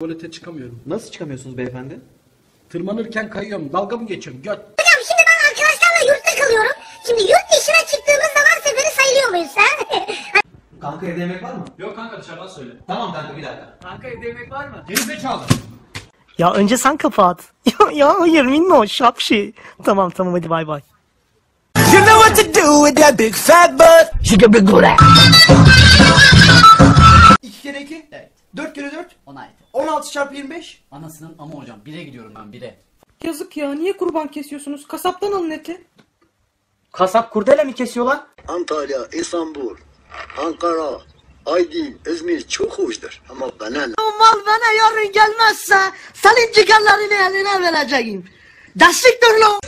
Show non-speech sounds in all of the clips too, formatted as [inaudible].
Tuvalete çıkamıyorum. Nasıl çıkamıyorsunuz beyefendi? Tırmanırken kayıyorum. Dalga mı geçiyorum? Göt. Hocam şimdi ben arkadaşlarla yurtta kalıyorum. Şimdi yurt dışına çıktığımız zaman seferi sayılıyor muyuz ha? [laughs] Kanka evde yemek var mı? Yok kanka dışarıdan söyle. Tamam kanka bir dakika. Kanka evde yemek var mı? Geri zekalı. Ya önce sen kapat. [laughs] Ya, ya hayır minno şapşi. Tamam tamam hadi bay bay. You know what to do with that big fat butt. She can be good at. 2 kere 2? Evet. 4 kere 4? 16. 16 çarpı 25? Anasının ama hocam 1'e gidiyorum ben 1'e. Yazık ya niye kurban kesiyorsunuz? Kasaptan alın eti. Kasap kurdele mi kesiyor lan? Antalya, İstanbul, Ankara, Aydın, İzmir çok hoştur. Ama bana ne? Mal bana yarın gelmezse senin cigarlarını eline vereceğim. Destektir lan.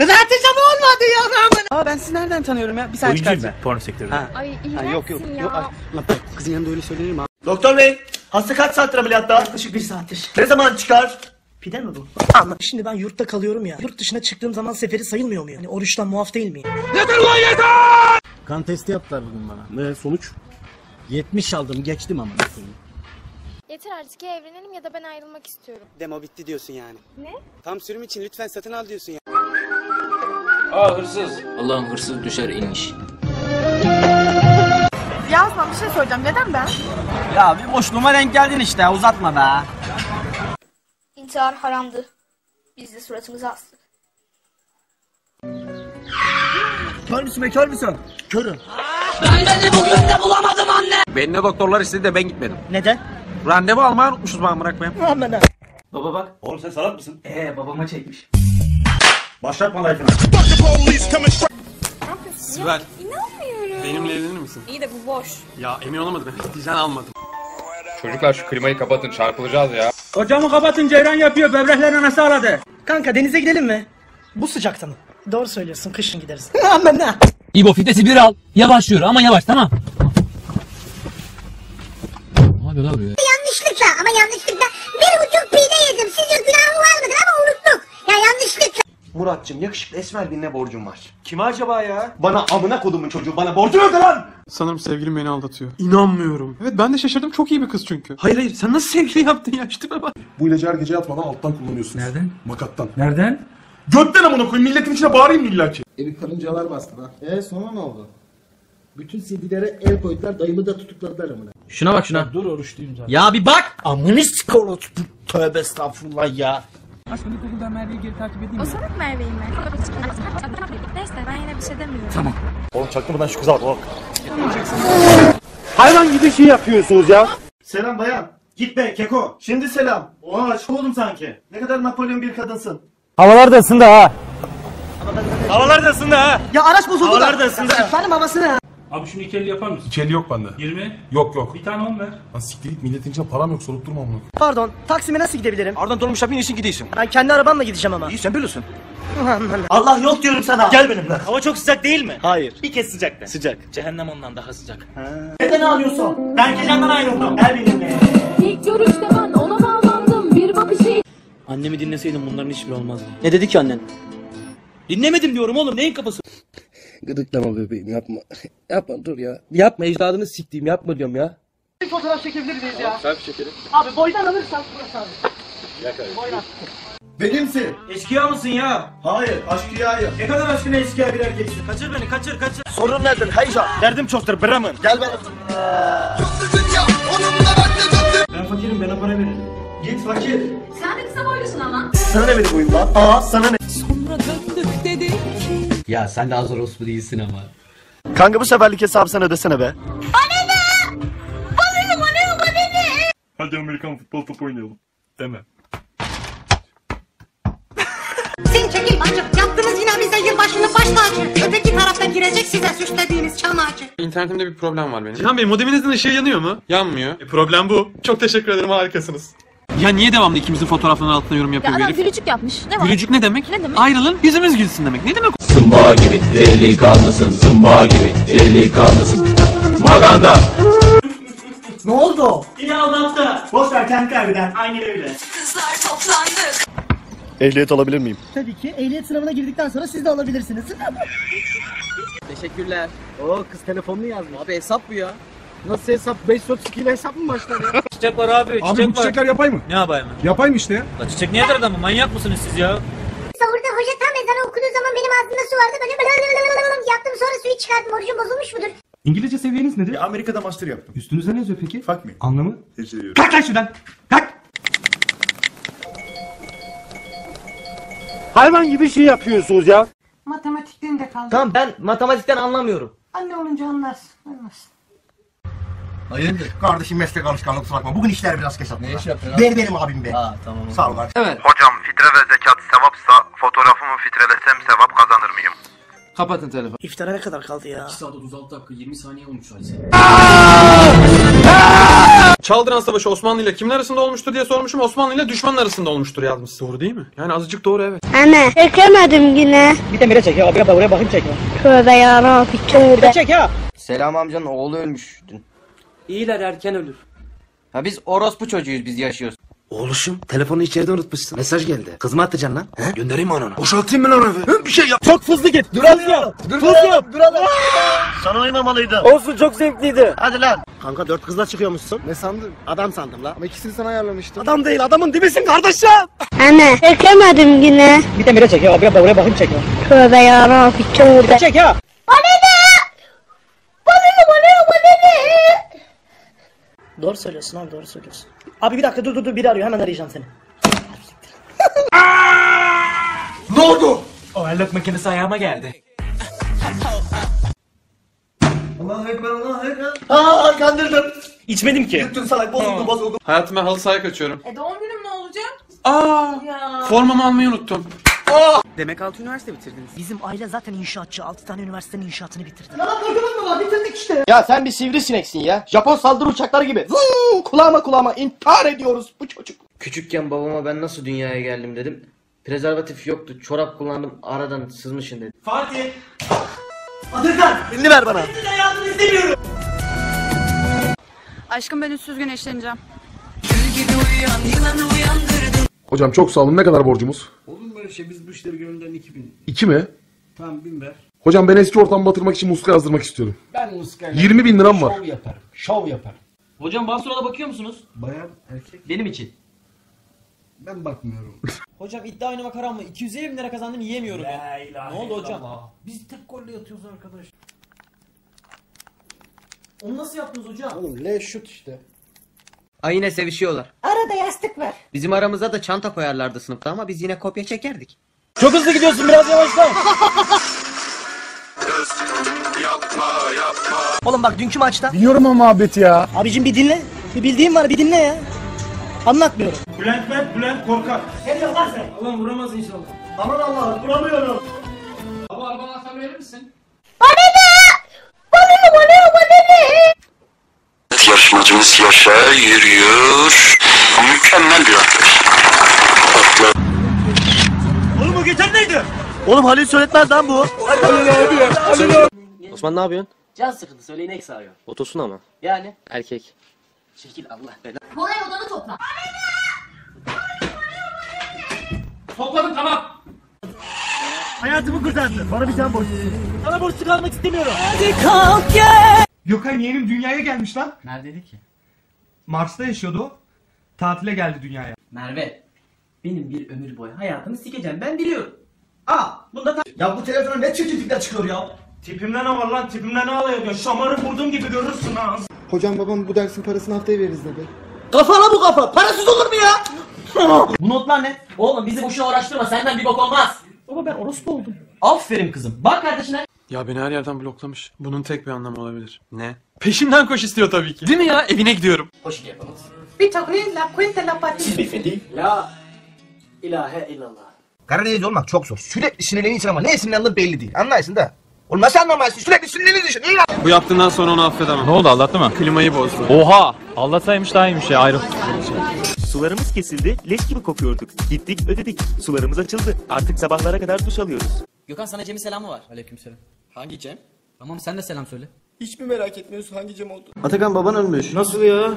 Kız Hatice mi olmadı ya rağmen? Aa ben sizi nereden tanıyorum ya? Bir saniye çıkartın. Porno sektöründe. Ay Ha, iğrençsin yok yok. ya. yok. ay, Lan bak, kızın yanında öyle söylenir mi? Doktor bey, hasta kaç saattir ameliyatta? Yaklaşık bir saattir. Ne zaman çıkar? Pide mi bu? Ama şimdi ben yurtta kalıyorum ya. Yurt dışına çıktığım zaman seferi sayılmıyor mu? Yani oruçtan muaf değil miyim? Kan testi yaptılar bugün bana. Ne sonuç? 70 aldım geçtim ama. Yeter artık ya evlenelim ya da ben ayrılmak istiyorum. Demo bitti diyorsun yani. Ne? Tam sürüm için lütfen satın al diyorsun ya. Aa hırsız. Allah'ın hırsız düşer iniş. Ya Aslan bir şey soracağım. Neden ben? Ya bir boşluğuma denk geldin işte uzatma be. İntihar haramdı. Biz de suratımızı astık. Kör müsün be kör müsün? Körüm. Beni doktorlar istedi de ben gitmedim. Neden? Randevu almayı unutmuşuz bana bırakmayayım. Aman ha. Baba bak. Oğlum sen salak mısın? Ee babama çekmiş. Başlatma life'ına. Sibel İnanmıyorum. benimle evlenir misin? İyi de bu boş. Ya emin olamadım. [laughs] Diyeceğini almadım. Çocuklar şu klimayı kapatın çarpılacağız ya. Hocamı kapatın ceyran yapıyor böbreklerine nasıl ağladı? Kanka denize gidelim mi? Bu sıcakta mı? Doğru söylüyorsun kışın gideriz. [laughs] Aman ha. İbo fitesi bir al. Yavaş yürü ama yavaş tamam. Ne yapıyor lan buraya? Muratcığım yakışıklı esmer birine borcum var. Kime acaba ya? Bana amına kodumun çocuğu bana borcunu öde lan! Sanırım sevgilim beni aldatıyor. İnanmıyorum. Evet ben de şaşırdım. Çok iyi bir kız çünkü. Hayır hayır sen nasıl sevgili yaptın ya? İşte bak. Bu ilacı her gece yatmadan alttan kullanıyorsunuz. Nereden? Makattan. Nereden? Götten amına koyayım milletin içine bağırayım mı illa ki? Evi karıncalar bastı lan. E sonra ne oldu? Bütün CD'lere el koydular dayımı da tutukladılar amına. Şuna bak şuna. Dur oruçluyum zaten. Ya bir bak. Amını sikorot. Tövbe estağfurullah ya. O sanık Merve'yim ben. Neyse ben yine bir şey demiyorum. Oğlum çaktırmadan şu kıza bak bak. Hayvan gibi şey yapıyorsunuz ya. Selam bayan. Gitme keko. Şimdi selam. Oha aşık oldum sanki. Ne kadar Napolyon bir kadınsın. Havalar da ısındı ha. Havalar da ısındı ha. Ya araç bozuldu Havalar da. da ısındı. Efendim havasını. Abi şunu iki yapar mısın? İki yok bende. 20? Yok yok. Bir tane on ver. Lan siktir git milletin içine param yok sorup durma amına. Pardon Taksim'e nasıl gidebilirim? Oradan dolmuşa bin için gidiyorsun. Ben kendi arabamla gideceğim ama. İyi sen biliyorsun. Allah yok diyorum sana. Gel benimle. Hava çok sıcak değil mi? Hayır. Bir kez sıcak de. Sıcak. Cehennem ondan daha sıcak. Neden ağlıyorsun? Ben Kecan'dan ayrıldım. Gel benimle. İlk görüşte ben ona bağlandım. Bir bakışı Annemi dinleseydim bunların hiçbiri olmazdı. Ne dedi ki annen? Dinlemedim diyorum oğlum neyin kafası? Gıdıklama bebeğim yapma. [laughs] yapma dur ya. Yapma ecdadını siktiğim yapma diyorum ya. Bir fotoğraf çekebilir miyiz ya? Selfie çekelim. Abi boydan alırsan burası abi. Boydan. Benimsin. Eşkıya mısın ya? Hayır, aşkıyayım. Ne kadar aşkına eşkıya bir erkeksin. Kaçır beni, kaçır, kaçır. Sorun nedir Heyza? Derdim çoktur, Brahman. Gel ben. Ben fakirim, bana para verin. Git fakir. Sen de kısa boylusun ama. Sana ne benim boyum lan? Aa, sana ne? Ya sen de az orospu değilsin ama. Kanka bu seferlik hesabı sen ödesene be. Hadi Amerikan futbol topu oynayalım. Deme. Sen çekil bacım. Yaptınız yine bize yılbaşını baş tacı. Öteki tarafta girecek size süslediğiniz çam ağacı. İnternetimde bir problem var benim. Cihan Bey modeminizin ışığı yanıyor mu? Yanmıyor. E, problem bu. Çok teşekkür ederim harikasınız. Ya niye devamlı ikimizin fotoğraflarının altına yorum Ya yapıyor bu adam herif? gülücük yapmış. Ne var? Gülücük ne demek? Ne demek? Ayrılın yüzümüz gülsün demek. Ne demek? Zımba gibi delikanlısın. Zımba gibi delikanlısın. Maganda. Ne oldu? Yine aldattı. Boş ver kendi kaybeden. Aynı öyle. Ehliyet alabilir miyim? Tabii ki ehliyet sınavına girdikten sonra siz de alabilirsiniz. Teşekkürler. Oo kız telefonunu yazmış. Abi hesap bu ya. Nasıl hesap? 532 ile hesap mı başlar ya? [laughs] Çiçek var abi, çiçek var. çiçekler yapay mı? Ne yapayım? Yapay mı işte ya? La çiçek niye adamı? Manyak mısınız siz ya? Sahurda hoca tam ezanı okuduğu zaman benim ağzımda su vardı. Böyle yaptım sonra suyu çıkarttım. Orucum bozulmuş mudur? İngilizce seviyeniz nedir? Amerika'da master yaptım. Üstünüzde ne yazıyor peki? Fuck me. Anlamı? Seni seviyorum. Kalk lan şuradan. Kalk. Hayvan gibi şey yapıyorsunuz ya. Matematikten de kaldı. Tamam ben matematikten anlamıyorum. Anne olunca anlarsın. Anlarsın. Hayırdır? Kardeşim meslek alışkanlığı kusura bakma. Bugün işler biraz kesat. Ne iş yapıyorsun Ver benim abim be. Ha tamam. Sağ ol kardeşim. Hocam fitre ve zekat sevapsa fotoğrafımı fitrelesem sevap kazanır mıyım? Kapatın telefonu. İftara ne kadar kaldı ya? saat 36 dakika 20 saniye olmuş hadise. Çaldıran Savaşı Osmanlı ile kimin arasında olmuştur diye sormuşum. Osmanlı ile düşman arasında olmuştur yazmış. Doğru değil mi? Yani azıcık doğru evet. Anne çekemedim yine. Bir de mire çek ya. Abi abla oraya bakayım çekme. Tövbe yarabbi tövbe. Çek ya. Selam amcanın oğlu ölmüş dün. İyiler erken ölür. Ha biz orospu çocuğuyuz biz yaşıyoruz. Oğluşum telefonu içeride unutmuşsun. Mesaj geldi. Kız mı atacaksın lan? He? Göndereyim mi onu? Boşaltayım mı lan evi? Bir şey yap. Çok hızlı git. Dur ya. Dur dur dur. Sana uymamalıydı. Olsun çok zevkliydi. Hadi lan. Kanka dört kızla çıkıyormuşsun. Ne sandın? Adam sandım la. Ama ikisini sana ayarlamıştım. Adam değil adamın dibisin kardeşim. Anne çekemedim yine. Bir de mire çek ya. Abi abla oraya bakayım. Tövbe yarabbi tövbe. Çek ya. Doğru söylüyorsun abi doğru söylüyorsun. Abi bir dakika dur dur dur biri arıyor hemen arayacağım seni. [laughs] Ne oldu? O ellok makinesi ayağıma geldi. Aa kandırdım. İçmedim ki. Yuttun salak bozuldu bozuldu. Hayatım ben halı sahaya kaçıyorum. E doğum günüm ne olacak? Aa! Formamı almayı unuttum. Demek 6 üniversite bitirdiniz. Bizim aile zaten inşaatçı. 6 tane üniversitenin inşaatını bitirdi. Ya sen bir sivrisineksin ya. Japon saldırı uçakları gibi. Vuu, kulağıma kulağıma intihar ediyoruz bu çocuk. Küçükken babama ben nasıl dünyaya geldim dedim. Prezervatif yoktu. Çorap kullandım. Aradan sızmışın dedi. Fatih. Elini ver bana. Aşkım ben üstsüz güneşleneceğim. Hocam çok sağ olun. Ne kadar borcumuz? Olur mu böyle şey? Biz bu işleri gönülden 2000. 2 mi? Tamam bin ver. Hocam ben eski ortamı batırmak için muska yazdırmak istiyorum. Ben muskayla 20 bin liram var. şov yaparım. Şov yaparım. Hocam Basra'da bakıyor musunuz? Bayan erkek. Benim için. Ben bakmıyorum. [laughs] Hocam iddia oynamak haram mı? 250 bin lira kazandım yiyemiyorum ya. Ne oldu hocam? Biz tek golle yatıyoruz arkadaş. Onu nasıl yaptınız hocam? Oğlum L şut işte. Ay yine sevişiyorlar. Arada yastık var. Bizim aramıza da çanta koyarlardı sınıfta ama biz yine kopya çekerdik. Çok hızlı gidiyorsun biraz yavaşla. Oğlum bak dünkü maçta. Biliyorum o muhabbeti ya. Abicim bir dinle. Bir bildiğim var bir dinle ya. Anlatmıyorum. Bülent Mert, Bülent Korkak. Hep yalan sen. Ulan vuramaz inşallah. Aman Allah duramıyorum. Baba anahtarı verir misin? Yaşar yürüyor. Mükemmel bir atlet. Oğlum o geçen neydi? Oğlum Halil söyletmez lan bu. Osman ne yapıyorsun? Can sıkıntı söyleyin eksi arıyor. Otosun ama. Yani? Erkek. Çekil Allah bela. Kolay odanı topla. Topladım tamam. Hayatımı kurtardın. Bana bir tane borç. Sana borç çıkarmak istemiyorum. Gökhan yeğenim dünyaya gelmiş lan. Neredeydi ki? Mars'ta yaşıyordu. Tatile geldi dünyaya. Merve. Benim bir ömür boyu hayatımı sikeceğim ben biliyorum. Aa bunda ta- Ya bu telefona ne çirkinlikler çıkıyor ya? Tipimde ne var lan? Tipimde ne alay ediyorsun? Şamarı vurduğum gibi görürsün ha. Hocam babam bu dersin parasını haftaya veririz dedi. Kafana bu kafa. Parasız olur mu ya? Bu notlar ne? Oğlum bizi boşuna uğraştırma senden bir bok olmaz. Baba ben orospu oldum. Aferin kızım. Bak kardeşine. Ya beni her yerden bloklamış. Bunun tek bir anlamı olabilir. Ne? Peşimden koş istiyor tabii ki. Değil mi ya? Evine gidiyorum. Hoş geldiniz. Bir takni la cuenta la pati. La ilahe illallah. Karadeniz olmak çok zor. Sürekli sinirleniyorsun ama ne sinirlendiğin belli değil. Anlarsın da. Oğlum nasıl anlamazsın? Sürekli sinirleniyorsun. İyi lan. Bu yaptığından sonra onu affedemem. Ne oldu anlattı mı? Klimayı bozdu. Oha! Anlatsaymış daha iyiymiş ya ayrı. Sularımız kesildi, leş gibi kokuyorduk. Gittik ödedik, sularımız açıldı. Artık sabahlara kadar duş alıyoruz. Gökhan sana Cem'in selamı var. Aleykümselam. Hangi Cem? Tamam sen de selam söyle. Hiç mi merak etmiyorsun hangi Cem oldu? Atakan baban ölmüş. Nasıl ya?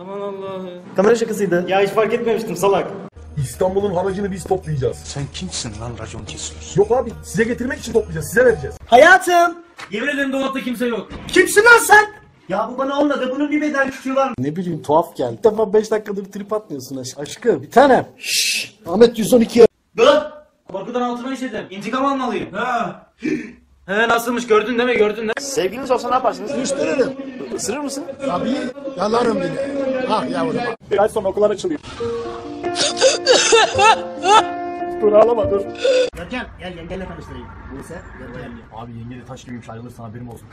Aman Allah'ım. Kamera şakasıydı. Ya hiç fark etmemiştim salak. İstanbul'un haracını biz toplayacağız. Sen kimsin lan racon kesiyorsun? Yok abi size getirmek için toplayacağız. Size vereceğiz. Hayatım. Yemin ederim dolapta kimse yok. Kimsin lan sen? Ya bu bana olmadı. Bunun bir beden küçüğü var. Ne bileyim tuhaf geldi. Bir defa 5 dakikadır trip atmıyorsun aşk aşkım. Bir tanem. Şşş. Ahmet 112 Dur. Korkudan altıma işledim. İntikam almalıyım. Ha. He nasılmış gördün değil mi gördün değil mi? Sevgiliniz olsa ne yaparsınız? Müşteririm. Isırır mısın? Tabii. Yalarım bile. Ah yavrum. Bir ay sonra okullar açılıyor. dur ağlama dur. Görkem gel yengenle tanıştırayım. Neyse Görkem. Abi yenge de taş gibiymiş ayrılırsan haberim olsun.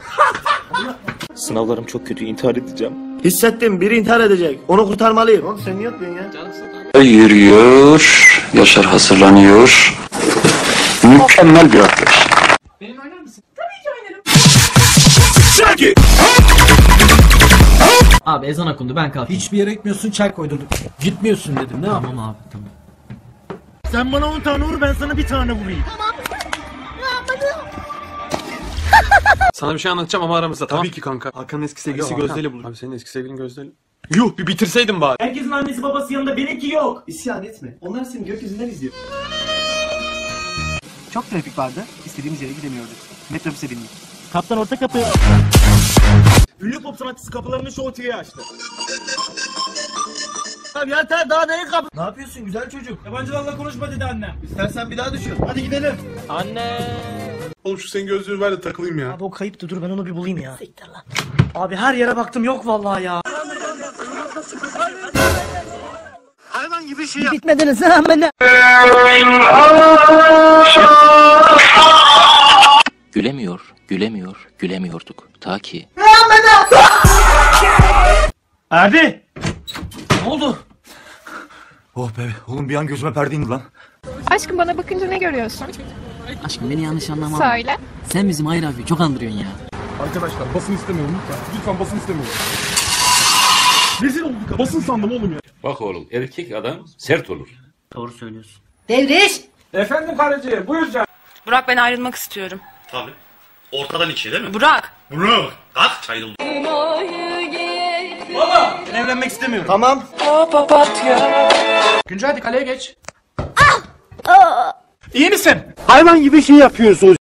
Sınavlarım çok kötü intihar edeceğim. Hissettim biri intihar edecek. Onu kurtarmalıyım. Oğlum sen niye yapıyorsun ya? Yürüyor, Yaşar hazırlanıyor. Mükemmel bir atlayış. Benimle Abi ezan okundu ben kalkayım. Hiçbir yere gitmiyorsun çay koydurduk. Gitmiyorsun dedim ne yapayım? Tamam abi tamam. Sen bana 10 tane vur ben sana bir tane vurayım. Sana bir şey anlatacağım ama aramızda tamam. Tabii ki kanka. Hakan'ın eski sevgilisi Gözde ile buluştu. Abi senin eski sevgilin Gözde ile. Yuh bir bitirseydin bari. Herkesin annesi babası yanında benimki yok. İsyan etme. Onlar seni gökyüzünden izliyor. Çok trafik vardı. İstediğimiz yere gidemiyorduk. Metrobüse bindik. Kaptan orta kapı. Ünlü pop sanatçısı kapılarını şu OT'ye açtı. Abi yeter daha neye kapı? Ne yapıyorsun güzel çocuk? Yabancılarla konuşma dedi annem. İstersen bir daha düşün. Hadi gidelim. Anne. Oğlum şu senin gözlüğünü ver de takılayım ya. Abi o kayıptı dur ben onu bir bulayım ya. Siktir lan. Abi her yere baktım yok vallahi ya. Hayvan gibi şey yap. Bitmediniz ha amına. Gülemiyor, gülemiyor, gülemiyorduk. Ta ki Abi. Ne oldu? Oh be oğlum bir an gözüme perde indi lan. Aşkım bana bakınca ne görüyorsun? Aşkım beni yanlış anlama. Söyle. Sen bizim Hayır abi çok andırıyorsun ya. Arkadaşlar basın istemiyorum lütfen. Lütfen basın istemiyorum. Rezil olduk. Basın sandım oğlum ya. Bak oğlum erkek adam sert olur. Doğru söylüyorsun. Devriş. Efendim karıcığım buyur canım. Burak ben ayrılmak istiyorum. Tabii. Ortadan iki değil mi? Burak. Burak. Kalk çay doldur. Baba ben evlenmek istemiyorum. Tamam. Güncel hadi kaleye geç. İyi misin? Hayvan gibi şey yapıyorsun.